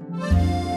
Good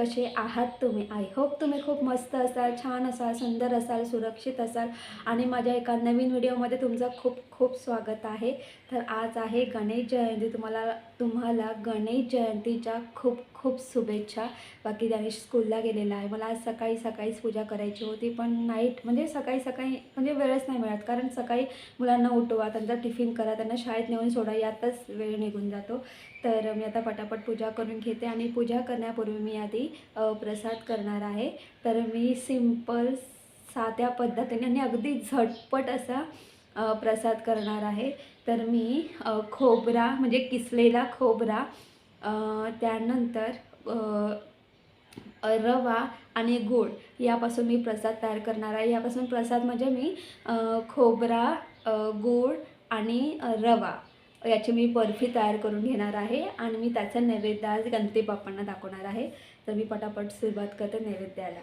morning guys कसे आहात तुम्ही. आय होप तुम्ही खूप मस्त असाल छान असाल सुंदर असाल सुरक्षित असाल. आणि माझ्या एका नवीन व्हिडिओमध्ये तुमचं खूप खूप स्वागत आहे. तर आज आहे गणेश जयंती. तुम्हाला तुम्हाला गणेश जयंतीच्या खूप खूप शुभेच्छा. बाकी गणेश स्कूलला गेलेला आहे. मला आज सकाळी सकाळीच पूजा करायची होती पण नाईट म्हणजे सकाळी सकाळी म्हणजे वेळच नाही मिळत. कारण सकाळी मुलांना उठवा त्यांचा टिफिन करा त्यांना शाळेत नेऊन सोडा यातच वेळ निघून जातो. तर मी आता पटापट पूजा करून घेते आणि पूजा करण्यापूर्वी मी आधी प्रसाद करणार आहे. तर मी सिंपल साध्या पद्धतीने आणि अगदी झटपट असा प्रसाद करणार आहे. तर मी खोबरा म्हणजे किसलेला खोबरा त्यानंतर रवा आणि गोड यापासून मी प्रसाद तयार करणार आहे. यापासून प्रसाद म्हणजे मी खोबरा गोड गूळ आणि रवा याची मी बर्फी तयार करून घेणार आहे. आणि मी त्याचा नैवेद्य आज गणपती बाप्पांना दाखवणार आहे. तर मी पटापट सुरुवात करते नैवेद्याला.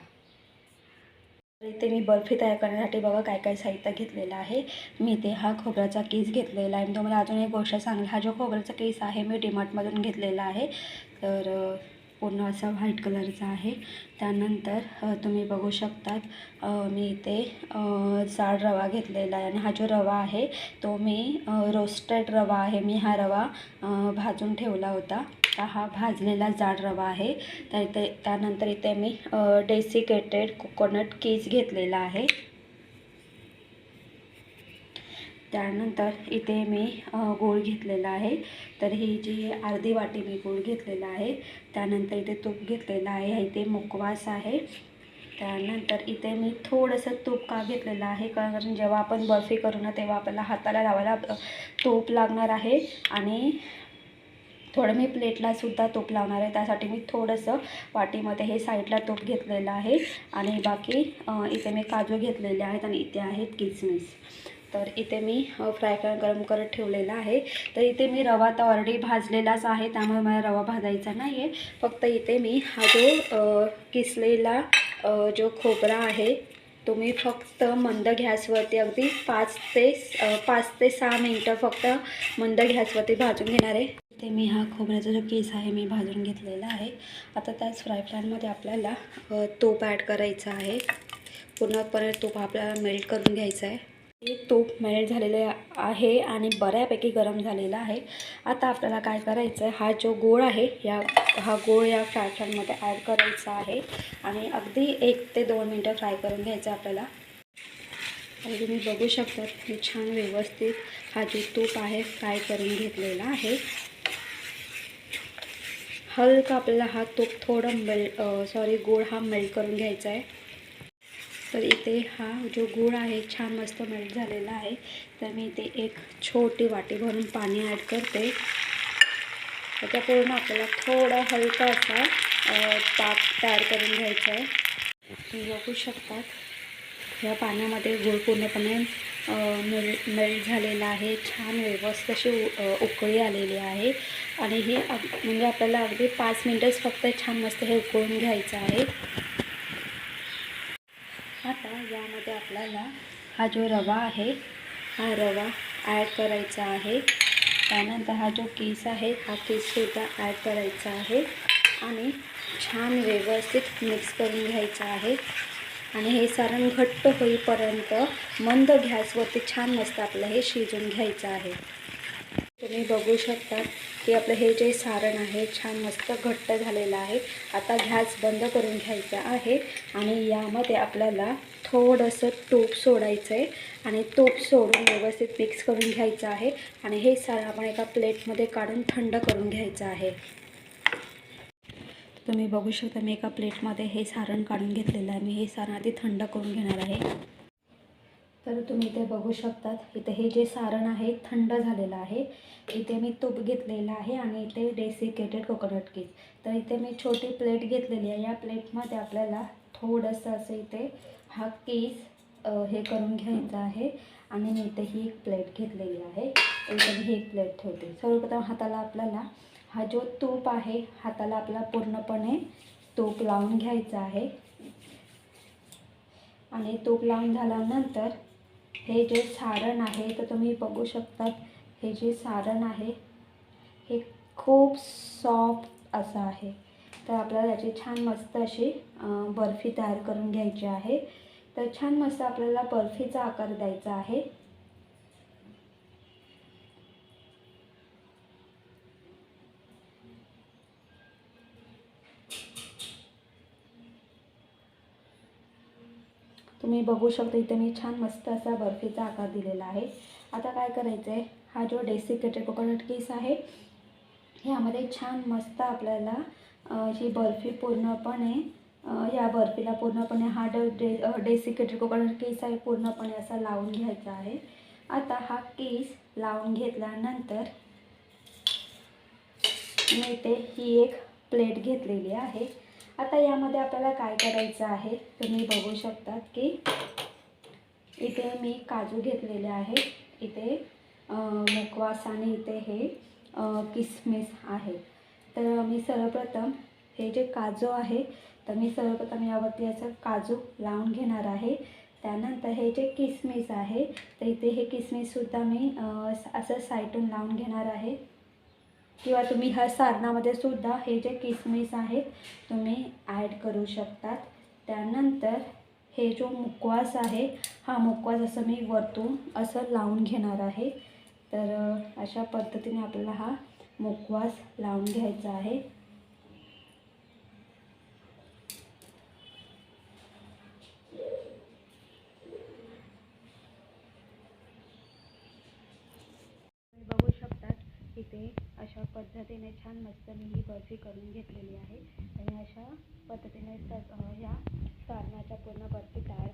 तर इथे मी बर्फी तयार करण्यासाठी बघा काय काय साहित्य घेतलेलं आहे. मी इथे हा खोबऱ्याचा केस घेतलेला आहे. मी तुम्हाला अजून एक गोष्ट सांगेल हा जो खोबऱ्याचा केस आहे मी डिमार्टमधून घेतलेला आहे. तर पूर्ण असा व्हाईट कलरचा आहे. त्यानंतर तुम्ही बघू शकतात मी इथे जाड रवा घेतलेला आहे आणि हा जो रवा आहे तो मी रोस्टेड रवा आहे. मी हा रवा भाजून ठेवला होता. आता हा भाजलेला जाड रवा आहे. तर इथे त्यानंतर इथे मी डेसिकेटेड कोकोनट कीज घेतलेला आहे. त्यानंतर इथे मी गूळ घेतलेला आहे. तर ही जी अर्धी वाटी मी गूळ घेतलेला आहे त्यानंतर इथे तूप घेतलेलं आहे इथे मुकवास आहे. त्यानंतर इथे मी थोडंसं तूप का घेतलेलं आहे कारण जेव्हा आपण बर्फी करू ना तेव्हा आपल्याला हाताला लावायला तूप लागणार आहे. आणि थोडं मी प्लेटलासुद्धा तूप लावणार आहे. त्यासाठी मी थोडंसं वाटीमध्ये हे साईडला तूप घेतलेलं आहे. आणि बाकी इथे मी काजू घेतलेले आहेत आणि इथे आहेत किसमिस. तर इथे मी फ्राय गरम करत ठेवलेला आहे. तर इथे मी रवा तर ऑलरेडी भाजलेलाच आहे त्यामुळे मला रवा भाजायचा नाही आहे फक्त इथे मी हा जो किसलेला जो खोबरा आहे तो मी फक्त मंद गॅसवरती अगदी पाच ते पाच ते सहा मिनटं फक्त मंद गॅसवरती भाजून घेणार आहे. इथे मी हा खोबऱ्याचा जो केस आहे मी भाजून घेतलेला आहे. आता त्याच फ्राय पॅनमध्ये आपल्याला तूप ॲड करायचं आहे. पूर्णपणे तूप आपल्याला मेल्ट करून घ्यायचं आहे. हे तूप मेल्ट झालेले आहे आणि बऱ्यापैकी गरम झालेला आहे. आता आपल्याला काय करायचं आहे हा जो गोळ आहे या हा गोळ या फ्राय पॅनमध्ये ॲड करायचा आहे आणि अगदी एक ते दोन मिनटं फ्राय करून घ्यायचं आहे आपल्याला. आणि तुम्ही बघू शकता मी छान व्यवस्थित हा जो तूप आहे फ्राय करून घेतलेला आहे. हलका आपल्याला हा तूप थोडं मेल सॉरी गोळ हा मेल्ट करून घ्यायचा आहे तर इथे हा जो गूळ आहे छान मस्त मेल्ट झालेला आहे. तर मी इथे एक छोटी वाटी भरून पाणी ॲड करते. त्याच्या पूर्ण आपल्याला थोडा हलका असा ताक तयार करून घ्यायचा आहे. तुम्ही बघू शकतात या पाण्यामध्ये गूळ पूर्णपणे मेल मेल्ट झालेला आहे. छान व्यवस्थित अशी उ- उकळी आलेली आहे. आणि हे म्हणजे आपल्याला अगदी पाच मिनटंच फक्त छान मस्त हे उकळून घ्यायचं आहे आता यामध्ये आपल्याला हा जो रवा आहे हा रवा ॲड करायचा आहे. त्यानंतर हा जो केस आहे हा केससुद्धा ॲड करायचा आहे. आणि छान व्यवस्थित मिक्स करून घ्यायचं आहे. आणि हे सारण घट्ट होईपर्यंत मंद गॅसवरती छान मस्त आपलं हे शिजून घ्यायचं आहे. तुम्ही बघू शकता की आपलं हे जे सारण आहे छान मस्त घट्ट झालेलं आहे. आता गॅस बंद करून घ्यायचा आहे आणि यामध्ये आपल्याला थोडंसं तूप सोडायचं आहे आणि तूप सोडून व्यवस्थित मिक्स करून घ्यायचं आहे आणि हे सारण आपण एका प्लेटमध्ये काढून थंड करून घ्यायचं आहे. तुम्ही बघू शकता मी एका प्लेटमध्ये हे सारण काढून घेतलेलं आहे. मी हे सारण आधी थंड करून घेणार आहे. तर तुम्ही इथे बघू शकतात इथे हे जे सारण आहे थंड झालेलं आहे. इथे मी तूप घेतलेलं आहे आणि इथे डेसिकेटेड कोकोनट केस तर इथे मी छोटी प्लेट घेतलेली आहे. या प्लेटमध्ये आपल्याला थोडंसं असं इथे हा केस हे करून घ्यायचा आहे. आणि मी इथे ही एक प्लेट घेतलेली आहे. इथे मी ही एक प्लेट ठेवते. सर्वप्रथम हाताला आपल्याला हा जो तूप आहे हाताला आपला पूर्णपणे तूप लावून घ्यायचा आहे. आणि तूप लावून झाल्यानंतर हे जे सारण आहे तर तुम्ही बघू शकतात हे जे सारण आहे हे खूप सॉफ्ट असं आहे. तर आपल्याला याची छान मस्त अशी बर्फी तयार करून घ्यायची आहे. तर छान मस्त आपल्याला बर्फीचा आकार द्यायचा आहे. तुम्ही बघू शकता इथे मी छान मस्त असा बर्फीचा आकार दिलेला आहे. आता काय करायचं आहे हा जो डेसिकेटेड कोकोनट केस आहे ह्यामध्ये छान मस्त आपल्याला ही बर्फी पूर्णपणे या बर्फीला पूर्णपणे हा ड डे डेसिकेटेड कोकोनट केस आहे पूर्णपणे असा लावून घ्यायचा आहे. आता हा केस लावून घेतल्यानंतर मी इथे ही एक प्लेट घेतलेली आहे. आता यामध्ये आपल्याला काय करायचं आहे तुम्ही बघू शकतात की इथे मी काजू घेतलेले आहे इथे मुकवास आणि इथे हे किसमिस आहे. तर मी सर्वप्रथम हे जे काजू आहे तर मी सर्वप्रथम यावरती असं काजू लावून घेणार आहे. त्यानंतर हे जे किसमिस आहे तर इथे हे किसमिससुद्धा मी असं साईटून लावून घेणार आहे. किंवा तुम्ही ह्या सारणामध्ये सुद्धा हे जे किसमिस आहेत तुम्ही ॲड करू शकतात. त्यानंतर हे जो मुकवास आहे हा मुकवास असं मी वरतून असं लावून घेणार आहे. तर अशा पद्धतीने आपल्याला हा मुकवास लावून घ्यायचा आहे तुम्ही बघू शकतात इथे अशा पद्धतीने छान मस्त मी ही बर्फी करून घेतलेली आहे. आणि अशा पद्धतीने स ह्या सारणाच्या पूर्ण बर्फी तयार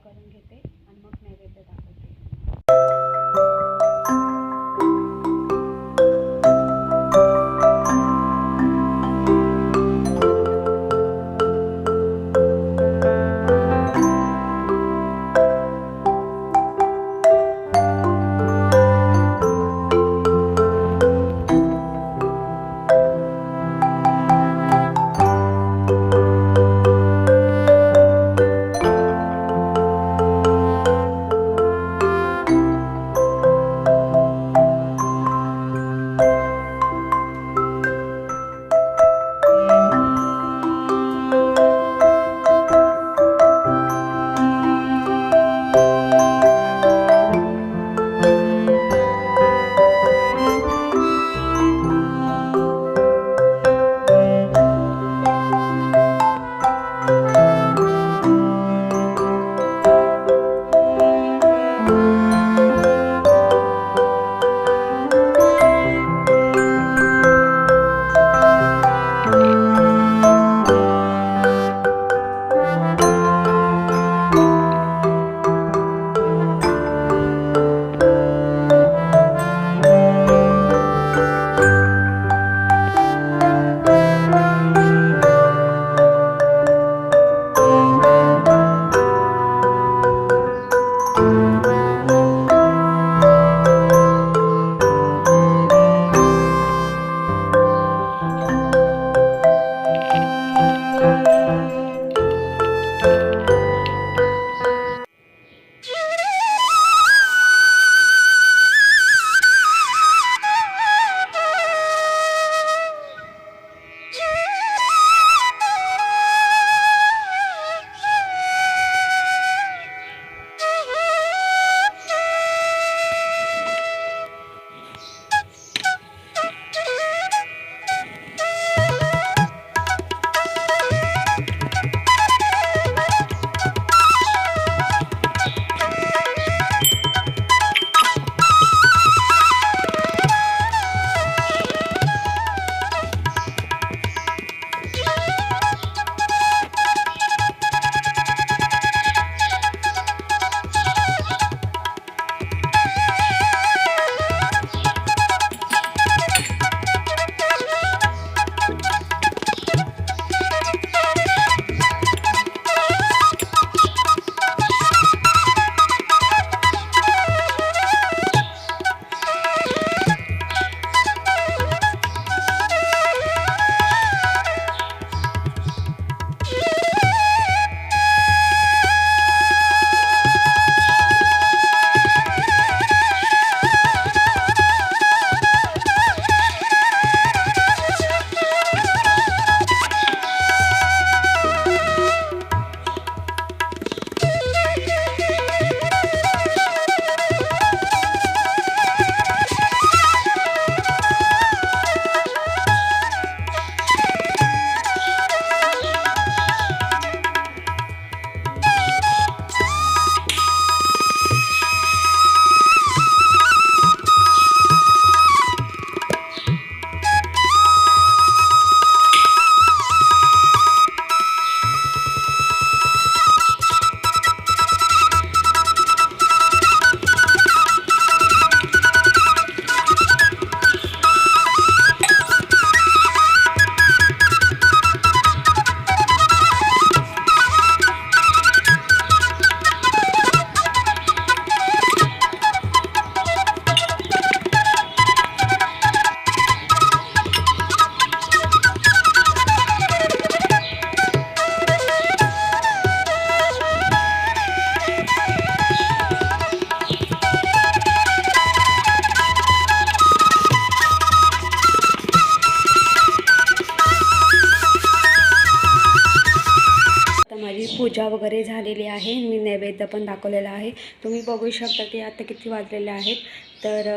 पण दाखवलेला आहे. तुम्ही बघू शकता की आता किती वाजलेले आहेत. तर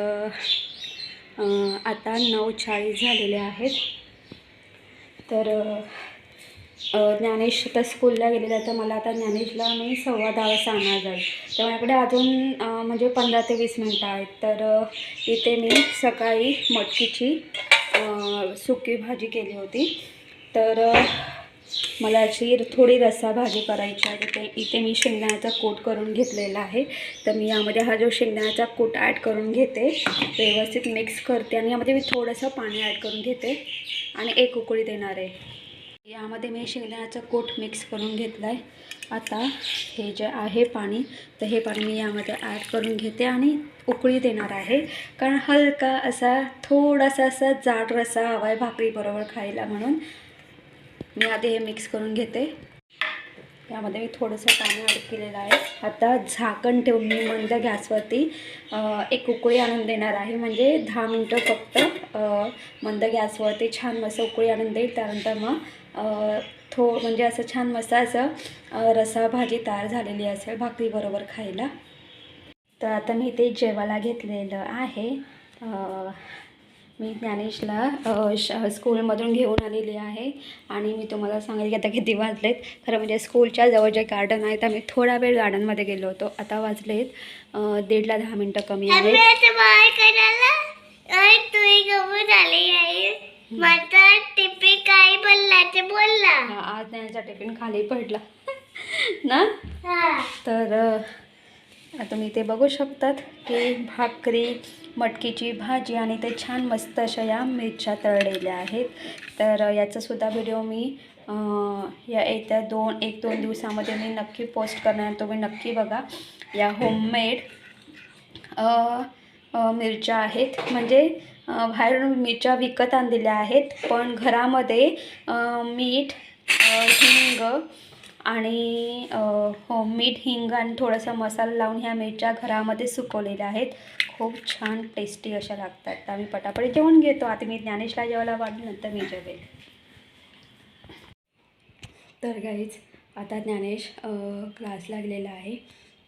आता नऊ चाळीस झालेले आहेत. तर ज्ञानेश तर स्कूलला गेलेला तर मला आता ज्ञानेशला मी सव्वा दहा वाजता आणणार जाईल. तर माझ्याकडे अजून म्हणजे पंधरा ते वीस मिनटं आहेत. तर इथे मी सकाळी मटकीची सुकी भाजी केली होती. तर मला अशी थोडी रस्सा भाजी करायची आहे. ते इथे मी शेंगदाण्याचा कोट करून घेतलेला आहे. तर मी यामध्ये हा जो शेंगदाण्याचा कोट ॲड करून घेते व्यवस्थित मिक्स करते आणि यामध्ये मी थोडंसं पाणी ॲड करून घेते आणि एक उकळी देणार आहे. यामध्ये मी शेंगदाण्याचा कोट मिक्स करून घेतला आहे आता हे जे आहे पाणी तर हे पाणी मी यामध्ये ॲड करून घेते आणि उकळी देणार आहे. कारण हलका असा थोडासा असा जाड रसा हवा आहे भाकरीबरोबर खायला म्हणून. मी आधी हे मिक्स करून घेते. यामध्ये मी थोडंसं पाणी ॲड केलेलं आहे. आता झाकण ठेवून मी मंद गॅसवरती एक उकळी आणून देणार आहे. म्हणजे दहा मिनटं फक्त मंद गॅसवरती छान मस्त उकळी आणून देईल. त्यानंतर मग थो म्हणजे असं छान मस्त असं रसा भाजी तयार झालेली असेल भाकरीबरोबर खायला. तर आता मी ते जेवायला घेतलेलं आहे. मी ज्ञानेशला श स्कूलमधून घेऊन आलेली आहे आणि मी तुम्हाला सांगेल की आता किती वाजलेत. खरं म्हणजे स्कूलच्या जवळ जे गार्डन आहे तर आम्ही थोडा वेळ गार्डनमध्ये गेलो होतो. आता वाजलेत दीडला दहा मिनटं कमी आहेत. हा, आज त्यांचा टिफिन खाली पडला. ना? तर आता मी ते बघू शकतात की भाकरी मटकीची भाजी आणि ते छान मस्त अशा या मिरच्या तळलेल्या आहेत. तर याचासुद्धा व्हिडिओ मी या येत्या दोन एक दोन दिवसामध्ये मी नक्की पोस्ट करणार. तुम्ही नक्की बघा. या होममेड मिरच्या आहेत. म्हणजे बाहेरून मिरच्या विकत आणलेल्या आहेत. पण घरामध्ये मीठ हिंग आणि हो मीठ हिंग आणि थोडासा मसाला लावून ह्या मिरच्या घरामध्ये सुकवलेल्या आहेत. खूप छान टेस्टी अशा लागतात. तर आम्ही पटापट जेवण घेतो. आता मी ज्ञानेशला जेवायला वाढलं नंतर मी जेवेल. तर गाईच आता ज्ञानेश क्लास लागलेला आहे.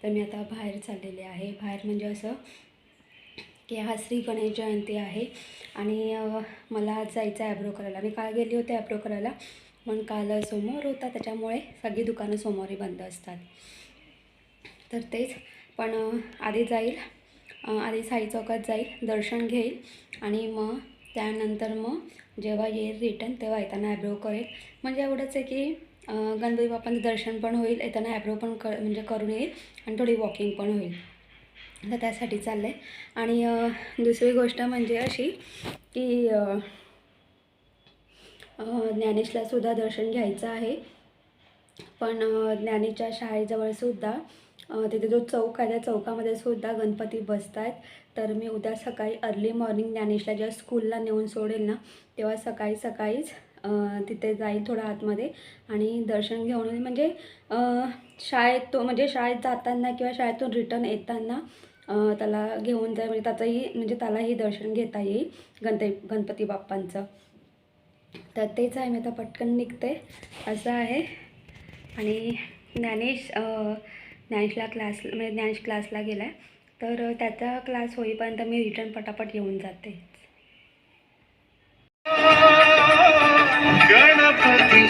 तर मी आता बाहेर चाललेले आहे. बाहेर म्हणजे असं की हा श्री गणेश जयंती आहे. आणि मला आज जायचं आहे ॲब्रो करायला. मी काल गेली होते ॲब्रो करायला. पण काल सोमवार होता. त्याच्यामुळे सगळी दुकानं सोमवारी बंद असतात. तर तेच. पण आधी जाईल. आधी साई चौकात जाईल दर्शन घेईल आणि मग त्यानंतर मग जेव्हा येईल रिटर्न तेव्हा येताना ॲब्रो करेल. म्हणजे एवढंच आहे की गणपती बाप्पांचं दर्शन पण होईल येताना ॲब्रो पण कर म्हणजे करून येईल आणि थोडी वॉकिंग पण होईल. तर त्यासाठी चाललं आहे आणि दुसरी गोष्ट म्हणजे अशी की ज्ञानेशलासुद्धा दर्शन घ्यायचं आहे. पण ज्ञानेशच्या ज्ञानेच्या शाळेजवळसुद्धा तिथे जो चौक आहे त्या चौकामध्ये सुद्धा गणपती बसत आहेत तर मी उद्या सकाळी अर्ली मॉर्निंग ज्ञानेशला जेव्हा स्कूलला नेऊन सोडेल ना तेव्हा सकाळी सकाळीच तिथे जाईल थोडा आतमध्ये. आणि दर्शन घेऊन येईल. म्हणजे शाळेत तो म्हणजे शाळेत जाताना किंवा शाळेतून रिटर्न येताना त्याला घेऊन जाईल म्हणजे त्याचंही म्हणजे त्यालाही दर्शन घेता येईल गणपती गणपती बाप्पांचं. तर तेच आहे मी आता पटकन निघते. असं आहे. आणि ज्ञानेश ज्ञानशला क्लास म्हणजे ज्ञानश क्लासला गेला आहे तर त्याचा क्लास होईपर्यंत मी रिटर्न पटापट येऊन जाते. गणपती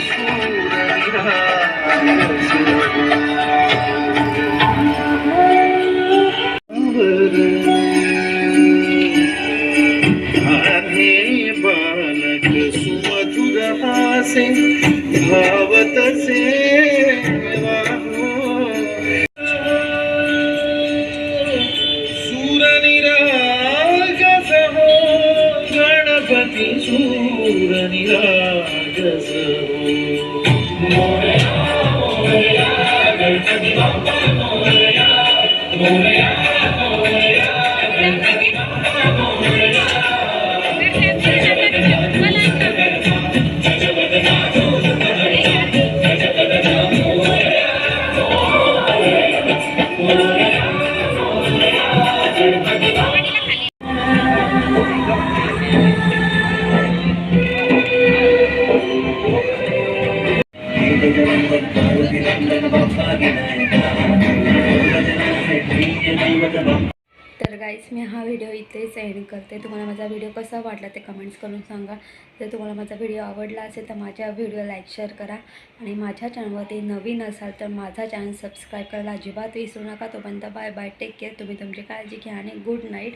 कमेंट्स करून सांगा. जर तुम्हाला माझा व्हिडिओ आवडला असेल तर माझ्या व्हिडिओ लाईक शेअर करा. आणि माझ्या चॅनलवरती नवीन असाल तर माझा चॅनल सबस्क्राईब करायला अजिबात विसरू नका. तोपर्यंत बाय बाय टेक केअर तुम्ही तुमची काळजी घ्या आणि गुड नाईट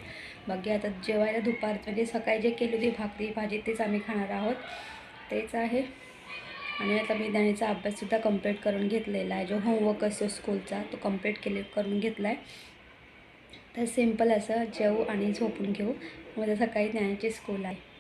बाकी आता जेवायला दुपार म्हणजे सकाळी जे केली होती भाकरी भाजी तेच आम्ही खाणार आहोत. तेच आहे. आणि आता मी त्याचा अभ्याससुद्धा कंप्लीट करून घेतलेला आहे. जो होमवर्क असतो स्कूलचा तो कंप्लीट केले करून घेतला आहे तर सिंपल असं जेवू आणि झोपून घेऊ. उद्या सकाळी ज्ञानाची स्कूल आहे.